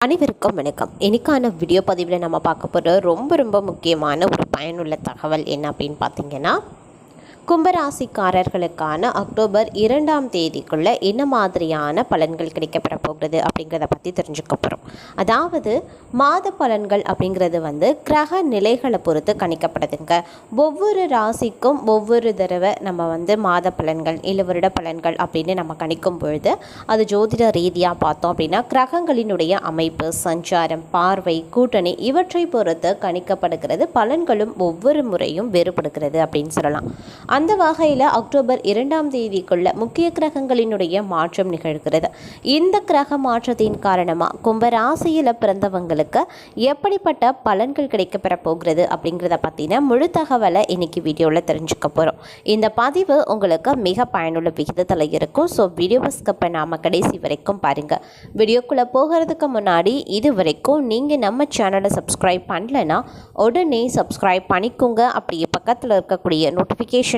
அனைவருக்கும் வணக்கம். இன்றைக்கான வீடியோ பதிவில் நம்ம பார்க்க போகிற ரொம்ப ரொம்ப முக்கியமான ஒரு பயனுள்ள தகவல் என்ன அப்படின்னு பார்த்தீங்கன்னா கும்பராசிக்காரர்களுக்கான அக்டோபர் இரண்டாம் தேதிக்குள்ளே என்ன மாதிரியான பலன்கள் கிடைக்கப்பட போகிறது அப்படிங்கிறத பற்றி தெரிஞ்சுக்க போகிறோம் அதாவது மாத பலன்கள் அப்படிங்கிறது வந்து கிரக நிலைகளை பொறுத்து கணிக்கப்படுதுங்க. ஒவ்வொரு ராசிக்கும் ஒவ்வொரு தடவை நம்ம வந்து மாத பலன்கள் இல்லை வருட பலன்கள் அப்படின்னு நம்ம கணிக்கும் பொழுது அது ஜோதிட ரீதியாக பார்த்தோம் அப்படின்னா கிரகங்களினுடைய அமைப்பு சஞ்சாரம் பார்வை கூட்டணி இவற்றை பொறுத்து கணிக்கப்படுகிறது பலன்களும் ஒவ்வொரு முறையும் வேறுபடுகிறது அப்படின்னு சொல்லலாம். அந்த வகையில் அக்டோபர் இரண்டாம் தேதிக்குள்ள முக்கிய கிரகங்களினுடைய மாற்றம் நிகழ்கிறது. இந்த கிரக மாற்றத்தின் காரணமாக கும்பராசியில் பிறந்தவங்களுக்கு எப்படிப்பட்ட பலன்கள் கிடைக்கப்பெற போகிறது அப்படிங்கிறத பற்றின முழு தகவலை இன்னைக்கு வீடியோவில் தெரிஞ்சுக்க போகிறோம் இந்த பதிவு உங்களுக்கு மிக பயனுள்ள விகிதத்தில் இருக்கும். ஸோ வீடியோவை ஸ்கிப் பண்ணாமல் கடைசி வரைக்கும் பாருங்கள் வீடியோக்குள்ளே போகிறதுக்கு முன்னாடி இது வரைக்கும் நீங்கள் நம்ம சேனலை சப்ஸ்கிரைப் பண்ணலைன்னா உடனே சப்ஸ்கிரைப் பண்ணிக்கோங்க. அப்படியே பக்கத்தில் இருக்கக்கூடிய நோட்டிஃபிகேஷன்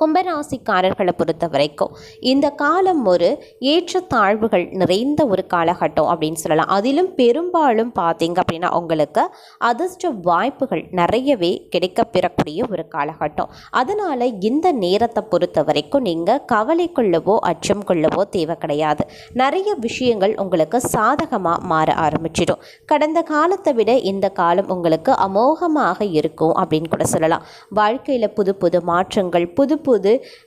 கும்பராசிக்காரர்களை பொறுத்த வரைக்கும் இந்த காலம் ஒரு ஏற்றத்தாழ்வுகள் நிறைந்த ஒரு காலகட்டம் அப்படின்னு சொல்லலாம். அதிலும் பெரும்பாலும் பார்த்தீங்க அப்படின்னா உங்களுக்கு அதிர்ஷ்ட வாய்ப்புகள் நிறையவே கிடைக்கப்பெறக்கூடிய ஒரு காலகட்டம். அதனால் இந்த நேரத்தை பொறுத்த வரைக்கும் நீங்கள் கவலை கொள்ளவோ அச்சம் கொள்ளவோ தேவை கிடையாது. நிறைய விஷயங்கள் உங்களுக்கு சாதகமாக மாற ஆரம்பிச்சிடும். கடந்த காலத்தை விட இந்த காலம் உங்களுக்கு அமோகமாக இருக்கும் அப்படின்னு கூட சொல்லலாம். வாழ்க்கையில் புது புது மாற்றங்கள் புது புது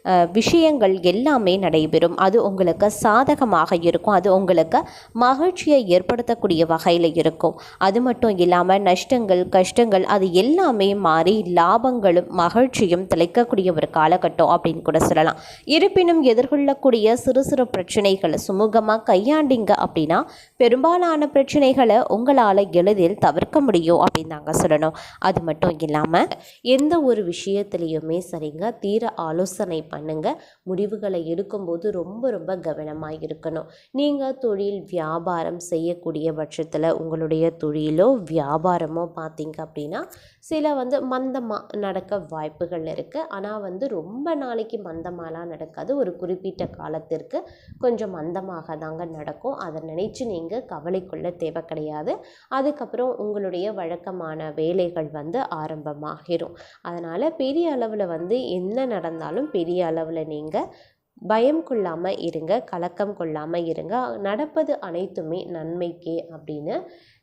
அஹ், விஷயங்கள் எல்லாமே நடைபெறும். அது உங்களுக்கு சாதகமாக இருக்கும். அது உங்களுக்கு மகிழ்ச்சியை ஏற்படுத்தக்கூடிய வகையில் இருக்கும். அது மட்டும் இல்லாமல் நஷ்டங்கள் கஷ்டங்கள் அது எல்லாமே மாறி லாபங்களும் மகிழ்ச்சியும் திளைக்கக்கூடிய ஒரு காலகட்டம் அப்படின்னு கூட சொல்லலாம். இருப்பினும் எதிர்கொள்ளக்கூடிய சிறு சிறு பிரச்சனைகளை சுமூகமாக கையாண்டிங்க அப்படின்னா பெரும்பாலான பிரச்சனைகளை உங்களால் எளிதில் தவிர்க்க முடியும் அப்படின்னு தாங்க சொல்லணும். அது மட்டும் இல்லாமல் எந்த ஒரு விஷயத்துலையுமே சரிங்க தீர ஆலோசனை பண்ணுங்கள் முடிவுகளை எடுக்கும்போது ரொம்ப ரொம்ப கவனமாக இருக்கணும். நீங்கள் தொழில் வியாபாரம் செய்யக்கூடிய பட்சத்தில் உங்களுடைய தொழிலோ வியாபாரமோ பார்த்தீங்க அப்படின்னா சில வந்து மந்தமாக நடக்க வாய்ப்புகள் இருக்குது ஆனால் வந்து ரொம்ப நாளைக்கு மந்தமாலாம் நடக்காது. ஒரு குறிப்பிட்ட காலத்திற்கு கொஞ்சம் மந்தமாக தாங்க நடக்கும். அதை நினச்சி நீங்கள் கவலை கொள்ள தேவை கிடையாது. அதுக்கப்புறம் உங்களுடைய வழக்கமான வேலைகள் வந்து ஆரம்பமாகிரும். அதனால் பெரிய அளவில் வந்து என்ன நடந்தாலும் பெரிய அளவில் நீங்கள் பயம் கொள்ளாமல் இருங்க கலக்கம் கொள்ளாமல் இருங்க. நடப்பது அனைத்துமே நன்மைக்கே அப்படின்னு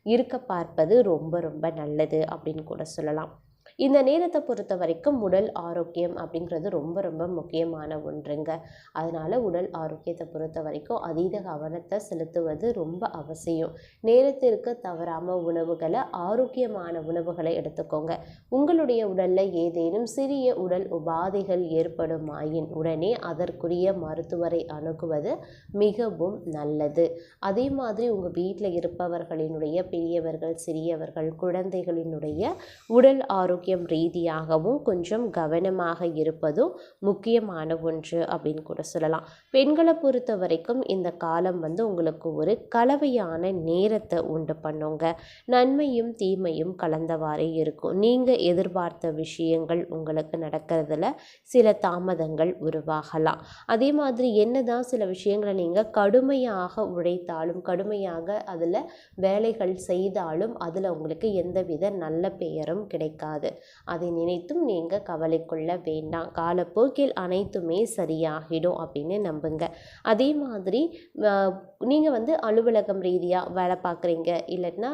இருக்க பார்ப்பது ரொம்ப ரொம்ப நல்லது அப்படின்னு கூட சொல்லலாம். இந்த நேரத்தை பொறுத்த வரைக்கும் உடல் ஆரோக்கியம் அப்படிங்கிறது ரொம்ப ரொம்ப முக்கியமான ஒன்றுங்க. அதனால் உடல் ஆரோக்கியத்தை பொறுத்த வரைக்கும் அதீத கவனத்தை செலுத்துவது ரொம்ப அவசியம். நேரத்திற்கு தவறாமல் உணவுகளை ஆரோக்கியமான உணவுகளை எடுத்துக்கோங்க. உங்களுடைய உடலில் ஏதேனும் சிறிய உடல் உபாதைகள் ஏற்படுமாயின் உடனே அதற்குரிய மருத்துவரை அணுகுவது மிகவும் நல்லது. அதே மாதிரி உங்கள் வீட்டில் இருப்பவர்களினுடைய பெரியவர்கள் சிறியவர்கள் குழந்தைகளினுடைய உடல் ஆரோக்கியம் ரீதியாகவும் கொஞ்சம் கவனமாக இருப்பதும் முக்கியமான ஒன்று அப்படின்னு கூட சொல்லலாம். பெண்களை பொறுத்த வரைக்கும் இந்த காலம் வந்து உங்களுக்கு ஒரு கலவையான நேரத்தை உண்டு பண்ணுங்க. நன்மையும் தீமையும் கலந்தவாறே இருக்கும். நீங்கள் எதிர்பார்த்த விஷயங்கள் உங்களுக்கு நடக்கிறதுல சில தாமதங்கள் உருவாகலாம். அதே மாதிரி என்னதான் சில விஷயங்களை நீங்கள் கடுமையாக உழைத்தாலும் கடுமையாக அதில் வேலைகள் செய்தாலும் அதில் உங்களுக்கு எந்தவித நல்ல பெயரும் கிடைக்காது. அதை நினைத்தும் நீங்கள் கவலை கொள்ள வேண்டாம். காலப்போக்கில் அனைத்துமே சரியாகிடும் அப்படின்னு நம்புங்க. அதே மாதிரி நீங்கள் வந்து அலுவலகம் ரீதியாக வேலை பார்க்குறீங்க. இல்லைன்னா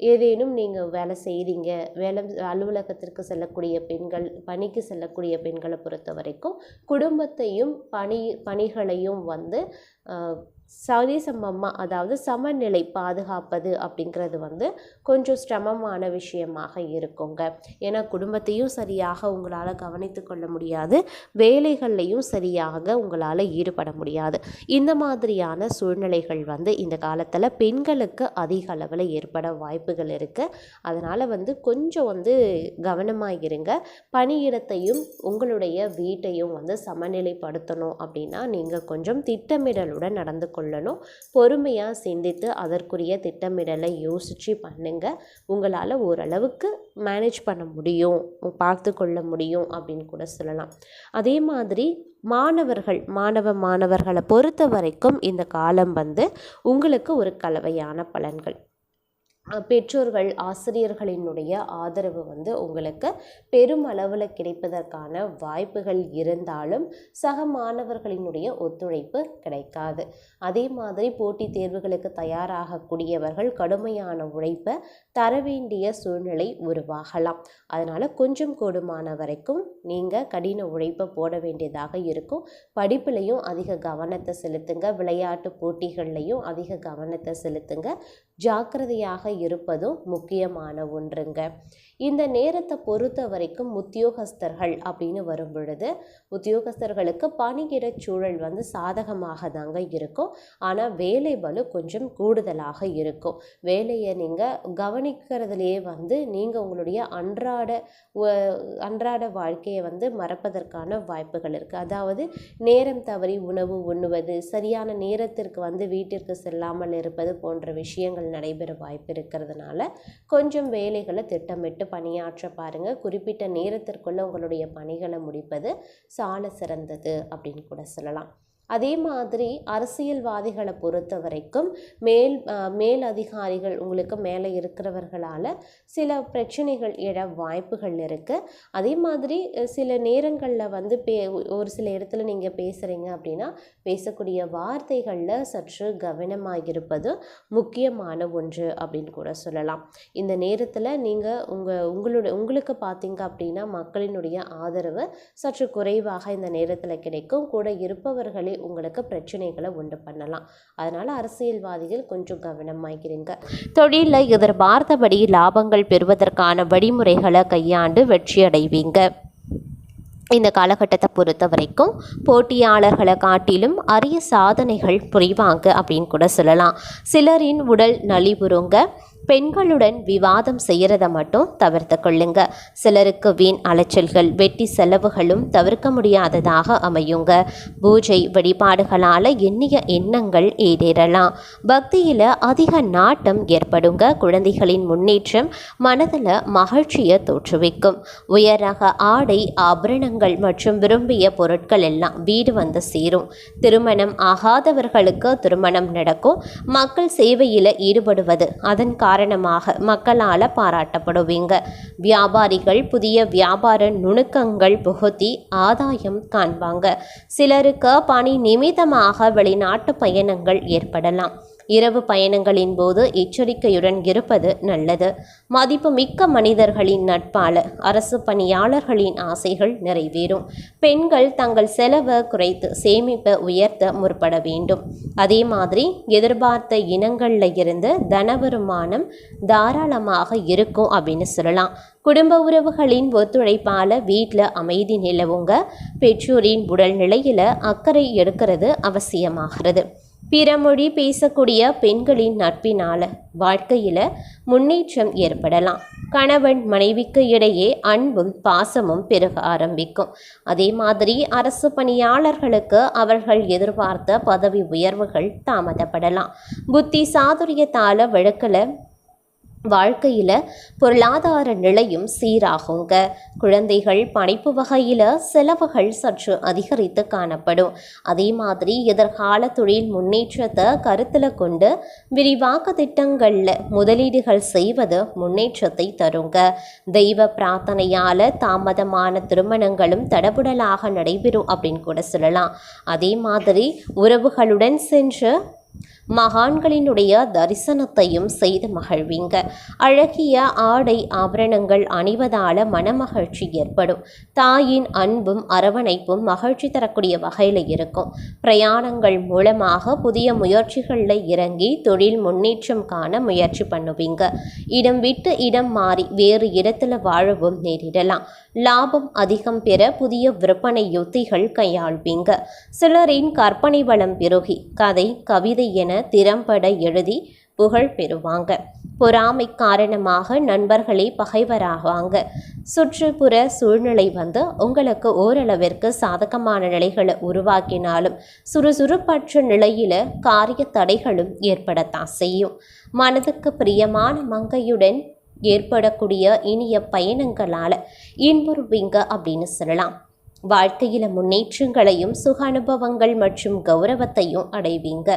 ஏதேனும் நீங்கள் வேலை செய்கிறீங்க வேலை அலுவலகத்திற்கு செல்லக்கூடிய பெண்கள் பணிக்கு செல்லக்கூடிய பெண்களை பொறுத்த வரைக்கும் குடும்பத்தையும் பணி பணிகளையும் வந்து சரிசமமாக அதாவது சமநிலை பாதுகாப்பது அப்படிங்கிறது வந்து கொஞ்சம் சிரமமான விஷயமாக இருக்குங்க. ஏன்னா குடும்பத்தையும் சரியாக உங்களால் கவனித்து கொள்ள முடியாது. வேலைகள்லையும் சரியாக உங்களால் ஈடுபட முடியாது. இந்த மாதிரியான சூழ்நிலைகள் வந்து இந்த காலத்தில் பெண்களுக்கு அதிக அளவில் ஏற்பட வாய்ப்புகள் இருக்குது அதனால் வந்து கொஞ்சம் வந்து கவனமாக இருங்க. பணியிடத்தையும் உங்களுடைய வீட்டையும் வந்து சமநிலைப்படுத்தணும் அப்படின்னா நீங்கள் கொஞ்சம் திட்டமிடலுடன் நடந்து கொள்ளணும். பொறுமையாக சிந்தித்து அதற்குரிய திட்டமிடலை யோசித்து பண்ணுங்க. உங்களால் ஓரளவுக்கு மேனேஜ் பண்ண முடியும். பார்த்து கொள்ள முடியும் அப்படின்னு கூட சொல்லலாம். அதே மாதிரி மாணவர்கள் மாணவ மாணவர்களை பொறுத்த வரைக்கும் இந்த காலம் வந்து உங்களுக்கு ஒரு கலவையான பலன்கள். பெற்றோர்கள் ஆசிரியர்களினுடைய ஆதரவு வந்து உங்களுக்கு பெருமளவில் கிடைப்பதற்கான வாய்ப்புகள் இருந்தாலும் சக மாணவர்களினுடைய ஒத்துழைப்பு கிடைக்காது. அதே மாதிரி போட்டித் தேர்வுகளுக்கு தயாராகக்கூடியவர்கள் கடுமையான உழைப்பை தர வேண்டிய சூழ்நிலை உருவாகலாம். அதனால் கொஞ்சம் கூடுமான வரைக்கும் நீங்கள் கடின உழைப்பை போட வேண்டியதாக இருக்கும். படிப்புலையும் அதிக கவனத்தை செலுத்துங்க. விளையாட்டு போட்டிகள்லையும் அதிக கவனத்தை செலுத்துங்க. ஜாக்கிரதையாக இருப்பதும் முக்கியமான ஒன்றுங்க. இந்த நேரத்தை பொறுத்த வரைக்கும் உத்தியோகஸ்தர்கள் அப்படின்னு வரும் பொழுது உத்தியோகஸ்தர்களுக்கு பணியிட சூழல் வந்து சாதகமாக தாங்க இருக்கும். ஆனால் வேலை பலு கொஞ்சம் கூடுதலாக இருக்கும். வேலையை நீங்கள் கவனிக்கிறதுலையே வந்து நீங்கள் உங்களுடைய அன்றாட அன்றாட வாழ்க்கையை வந்து மறப்பதற்கான வாய்ப்புகள் இருக்குது அதாவது நேரம் தவறி உணவு உண்ணுவது சரியான நேரத்திற்கு வந்து வீட்டிற்கு செல்லாமல் இருப்பது போன்ற விஷயங்கள் நடைபெற வாய்ப்பு இருக்கிறதுனால கொஞ்சம் வேலைகளை திட்டமிட்டு பணியாற்ற பாருங்க. குறிப்பிட்ட நேரத்திற்குள்ள உங்களுடைய பணிகளை முடிப்பது சால சிறந்தது அப்படின்னு கூட சொல்லலாம். அதே மாதிரி அரசியல்வாதிகளை பொறுத்த வரைக்கும் மேல் மேல் அதிகாரிகள் உங்களுக்கு மேலே இருக்கிறவர்களால் சில பிரச்சனைகள் எழ வாய்ப்புகள் இருக்குது அதே மாதிரி சில நேரங்களில் வந்து பே ஒரு சில இடத்துல நீங்கள் பேசுகிறீங்க அப்படின்னா பேசக்கூடிய வார்த்தைகளில் சற்று கவனமாக இருப்பது முக்கியமான ஒன்று அப்படின்னு கூட சொல்லலாம். இந்த நேரத்தில் நீங்கள் உங்கள் உங்களுடைய உங்களுக்கு பார்த்தீங்க அப்படின்னா மக்களினுடைய ஆதரவு சற்று குறைவாக இந்த நேரத்தில் கிடைக்கும். கூட இருப்பவர்களே உங்களுக்கு பிரச்சனைகளை உண்டு பண்ணலாம். அதனால் அரசியல்வாதிகள் கொஞ்சம் கவனமாகிறீங்க தொழிலில் எதிர்பார்த்தபடி லாபங்கள் பெறுவதற்கான வழிமுறைகளை கையாண்டு வெற்றி அடைவீங்க இந்த காலகட்டத்தை பொறுத்த வரைக்கும் போட்டியாளர்களை காட்டிலும் அரிய சாதனைகள் புரிவாங்க அப்படின்னு கூட சொல்லலாம். சிலரின் உடல் நலிவுறுங்க. பெண்களுடன் விவாதம் செய்கிறத மட்டும் தவிர்த்து கொள்ளுங்க. சிலருக்கு வீண் அலைச்சல்கள் வெட்டி செலவுகளும் தவிர்க்க முடியாததாக அமையுங்க. பூஜை வழிபாடுகளால் எண்ணிய எண்ணங்கள் ஏதேறலாம். பக்தியில் அதிக நாட்டம் ஏற்படுங்க. குழந்தைகளின் முன்னேற்றம் மனதில் மகிழ்ச்சியை தோற்றுவிக்கும். உயரக ஆடை ஆபரணங்கள் மற்றும் விரும்பிய பொருட்கள் எல்லாம் வீடு வந்து சேரும். திருமணம் ஆகாதவர்களுக்கு திருமணம் நடக்கும். மக்கள் சேவையில் ஈடுபடுவது அதன் காரணமாக மக்களால் பாராட்டப்படுவீங்க. வியாபாரிகள் புதிய வியாபார நுணுக்கங்கள் புகுத்தி ஆதாயம் காண்பாங்க. சிலருக்கு பணி நிமித்தமாக வெளிநாட்டு பயணங்கள் ஏற்படலாம். இரவு பயணங்களின் போது எச்சரிக்கையுடன் இருப்பது நல்லது. மதிப்பு மிக்க மனிதர்களின் நட்பால அரசு பணியாளர்களின் ஆசைகள் நிறைவேறும். பெண்கள் தங்கள் செலவை குறைத்து சேமிப்பை உயர்த்த முற்பட வேண்டும். அதே மாதிரி எதிர்பார்த்த இனங்களில் இருந்து தன வருமானம் தாராளமாக இருக்கும் அப்படின்னு சொல்லலாம். குடும்ப உறவுகளின் ஒத்துழைப்பால் வீட்டில் அமைதி நிலவுங்க. பெற்றோரின் உடல்நிலையில் அக்கறை எடுக்கிறது அவசியமாகிறது. பிற மொழி பேசக்கூடிய பெண்களின் நட்பினால் வாழ்க்கையில் முன்னேற்றம் ஏற்படலாம். கணவன் மனைவிக்கு இடையே அன்பும் பாசமும் பெருக ஆரம்பிக்கும். அதே மாதிரி அரசு பணியாளர்களுக்கு அவர்கள் எதிர்பார்த்த பதவி உயர்வுகள் தாமதப்படலாம். புத்தி சாதுரியத்தால் வழக்கில் வாழ்க்கையில் பொருளாதார நிலையும் சீராகுங்க. குழந்தைகள் படிப்பு வகையில் செலவுகள் சற்று அதிகரித்து காணப்படும். அதே மாதிரி எதிர்கால தொழில் முன்னேற்றத்தை கருத்தில் கொண்டு விரிவாக்க திட்டங்களில் முதலீடுகள் செய்வது முன்னேற்றத்தை தருங்க. தெய்வ பிரார்த்தனையால் தாமதமான திருமணங்களும் தடபுடலாக நடைபெறும் அப்படின்னு கூட சொல்லலாம். அதே மாதிரி உறவுகளுடன் சென்று மகான்களினுடைய தரிசனத்தையும் செய்து மகிழ்வீங்க. அழகிய ஆடை ஆபரணங்கள் அணிவதால மனமகிழ்ச்சி ஏற்படும். தாயின் அன்பும் அரவணைப்பும் மகிழ்ச்சி தரக்கூடிய வகையில் இருக்கும். பிரயாணங்கள் மூலமாக புதிய முயற்சிகளில் இறங்கி தொழில் முன்னேற்றம் காண முயற்சி பண்ணுவீங்க. இடம் விட்டு இடம் மாறி வேறு இடத்துல வாழவும் நேரிடலாம். லாபம் அதிகம் பெற புதிய விற்பனை யுத்திகள் கையாள்வீங்க. சிலரின் கற்பனை வளம் பெருகி கதை கவிதை என திறம்பட எழுதி புகழ் பெறுவாங்க. பொறாமை காரணமாக நண்பர்களே பகைவராகுவாங்க சுற்றுப்புற சூழ்நிலை வந்து உங்களுக்கு ஓரளவிற்கு சாதகமான நிலைகளை உருவாக்கினாலும் சுறுசுறுப்பற்ற நிலையில காரிய தடைகளும் ஏற்படத்தான் செய்யும். மனதுக்கு பிரியமான மங்கையுடன் ஏற்படக்கூடிய இனிய பயணங்களால் இன்புறுவீங்க அப்படின்னு சொல்லலாம். வாழ்க்கையில் முன்னேற்றங்களையும் சுக அனுபவங்கள் மற்றும் கௌரவத்தையும் அடைவீங்க.